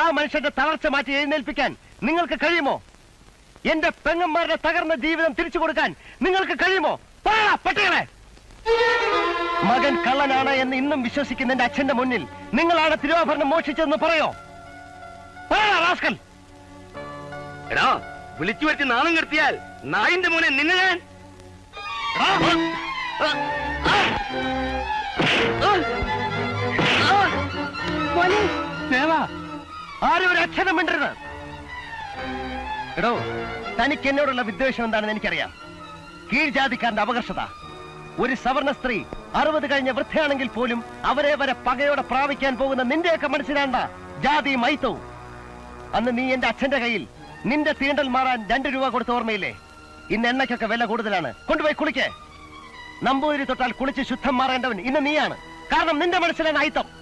ആ മനുഷ്യന്റെ തളർച്ച മാറ്റി എഴുന്നേൽപ്പിക്കാൻ നിങ്ങൾക്ക് കഴിയുമോ എന്റെ പെങ്ങന്മാരുടെ തകർന്ന ജീവിതം തിരിച്ചു കൊടുക്കാൻ നിങ്ങൾക്ക് കഴിയുമോ പട്ടികളെ മകൻ കള്ളനാണ് എന്ന് ഇന്നും വിശ്വസിക്കുന്ന എന്റെ അച്ഛന്റെ മുന്നിൽ നിങ്ങളാണ് തിരുവാഭരണം മോഷിച്ചതെന്ന് പറയോ റാസ്കൽ എടാ വിളിച്ചു വരുത്തി നാണം കെടുത്തിയാൽ നായിന്റെ മോനെ നിന്നെ ഞാൻ ആരും ഒരു അക്ഷരം മിണ്ടരുത്. എടോ തനിക്ക് എന്നോടുള്ള വിദ്വേഷം എന്താണെന്ന് എനിക്കറിയാം. കീഴ്ജാതിക്കാരന്റെ അപകർഷത ഒരു സവർണ സ്ത്രീ അറുപത് കഴിഞ്ഞ വൃദ്ധയാണെങ്കിൽ പോലും അവരെ വരെ പകയോടെ പ്രാപിക്കാൻ പോകുന്ന നിന്റെയൊക്കെ മനസ്സിലാണ്ട ജാതി മൈത്തവും. അന്ന് നീ എന്റെ അച്ഛന്റെ കയ്യിൽ നിന്റെ തീണ്ടൽ മാറാൻ രണ്ട് രൂപ കൊടുത്ത ഓർമ്മയില്ലേ? ഇന്ന് എണ്ണയ്ക്കൊക്കെ വില കൂടുതലാണ്. കൊണ്ടുപോയി കുളിക്കേ. നമ്പൂതിരി തൊട്ടാൽ കുളിച്ച് ശുദ്ധം മാറേണ്ടവൻ ഇന്ന് നീയാണ്. കാരണം നിന്റെ മനസ്സിലാണ് അയിത്തം